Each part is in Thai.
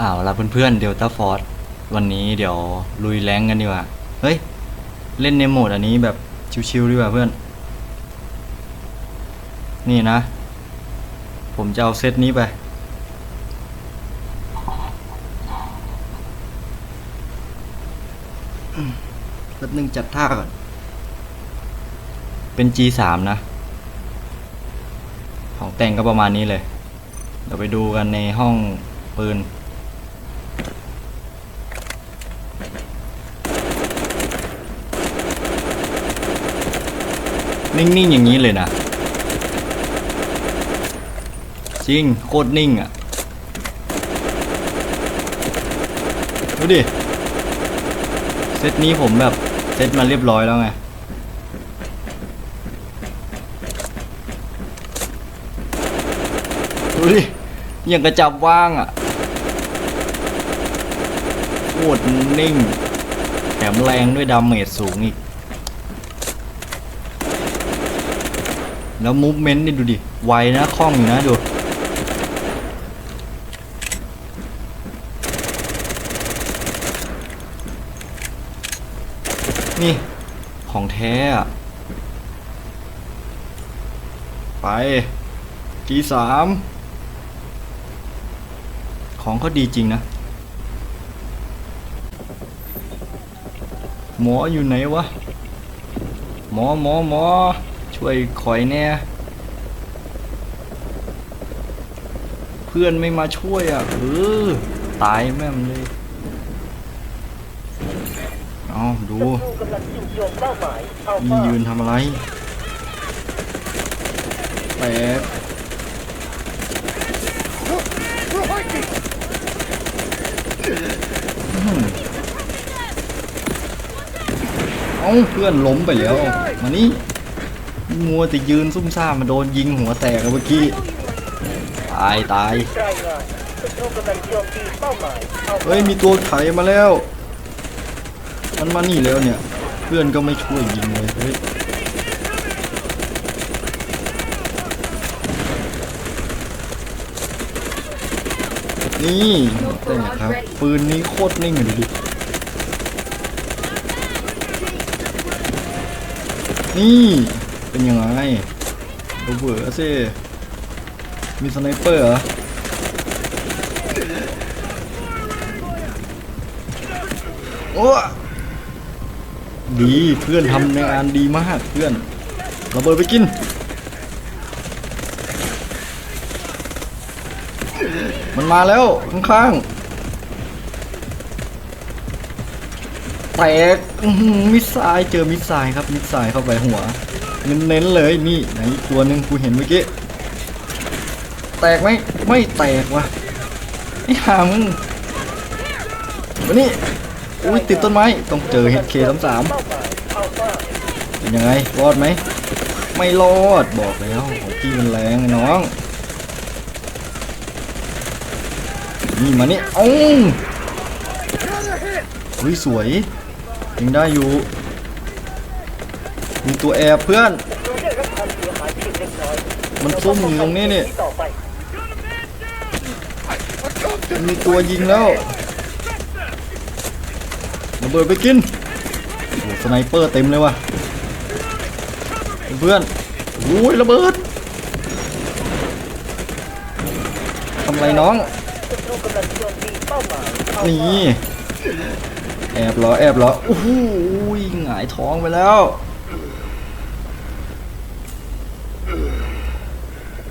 อ้าวลาเพื่อนๆเดลต้าฟอร์วันนี้เดี๋ยวลุยแรงกันดีกว่า เฮ้ย เล่นในโหมดอันนี้แบบชิวๆดีกว่าเพื่อน นี่นะ ผมจะเอาเซตนี้ไป แป๊บนึงจัดท่าก่อน เป็น G3 นะ ของแต่งก็ประมาณนี้เลย เดี๋ยวไปดูกันในห้องปืน นิ่งๆอย่างนี้เลยนะ จริงโคตรนิ่งอะ ดูดิ เซตนี้ผมแบบ เซตมาเรียบร้อยแล้วไง ดูดิ ยังกระจับว่างอะโคตรนิ่ง แถมแรงด้วยดาเมจสูงอีก แล้วมูฟเมนต์นี่ดูดิ ไวนะคล่องอยู่นะดู นี่ ของแท้อะไปกีสามของเขาดีจริงนะ หมออยู่ไหนวะ หมอหมอหมอ ช่วยคอยแน่เพื่อนไม่มาช่วยอะเออตายแม่มเลยเอาดูมเป้าหมายอัลนี่ยืนทำอะไรแตกอื้อหือเอาเพื่อนล้มไปแล้ว มานี่ มัวแต่ยืนซุ่มซ่ามมาโดนยิงหัวแตกเมื่อกี้ ตายตาย เฮ้ยมีตัวไขมาแล้ว มันมานี่แล้วเนี่ย เพื่อนก็ไม่ช่วยยิงเลยเฮ้ยนี่แต่ครับ ปืนนี้โคตรนิ่งเลยดินี่ เป็นยังไงระเบิดสิมีสไนเปอร์เหรอโอ้ดีเพื่อนทำในงานดีมากเพื่อนระเบิดไปกินมันมาแล้ว ข้างๆแตกมิสไซล์เจอมิสไซล์ครับมิสไซล์เข้าไปหัว เน้นๆเลยนี่ไหนอีกตัวหนึ่งกูเห็นเมื่อกี้แตกไหมไม่แตกว่ะไอ้ห่ามึงมานี่อุ้ยติดต้นไม้ต้องเจอเฮดเคสามสามเป็นยังไงรอดไหมไม่รอดบอกแล้วของพี่มันแรงไอ้น้องนี่มานี่อ้าอุ้ยสวยยังได้อยู่ มีตัวแอบเพื่อน มันซุ่มอยู่ตรงนี้นี่ มีตัวยิงแล้วระเบิดไปกินโอ้สไนเปอร์เต็มเลยว่ะ เพื่อนโอ้ยระเบิดทำไรน้อง นี่ แอบเหรอ แอบเหรอโอ้โหหงายท้องไปแล้ว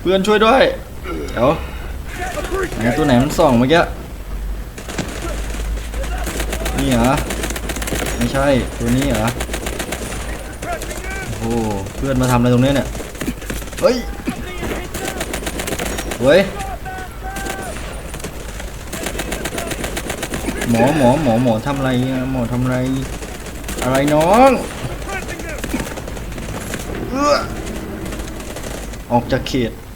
พื่อนช่วยด้วย เดี๋ยวไหนตัวไหนมันส่องเมื่อกี้ นี่เหรอ ไม่ใช่ ตัวนี้เหรอ โอ้โห เพื่อนมาทำอะไรตรงนี้เนี่ย เฮ้ย เฮ้ย หมอหมอหมอหมอทำอะไรหมอทำอะไร อะไรน้องออกจากเขตอืม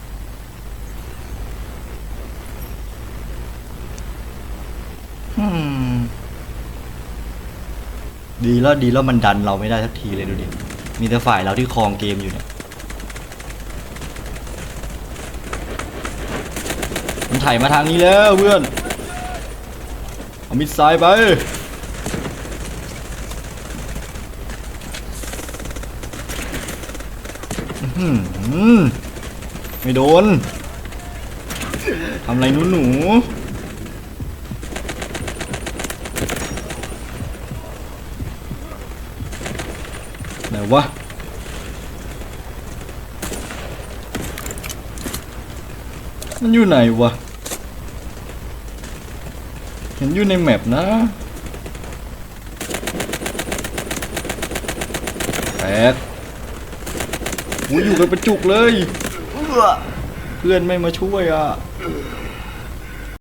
ดีแล้วดีแล้วมันดันเราไม่ได้สักทีเลยดูดิ มีแต่ฝ่ายเราที่ครองเกมอยู่เนี่ย มันไถ่ายมาทางนี้แล้วเพื่อน เอามิดไซด์ไปอื้อหือไม่โดน ทำอะไรหนูหนูไหน วะมันอยู่ไหนวะ เห็นอยู่ในแมปนะแปดกูอยู่กันเป็นจุกเลยเอื้อเพื่อนไม่มาช่วยอะ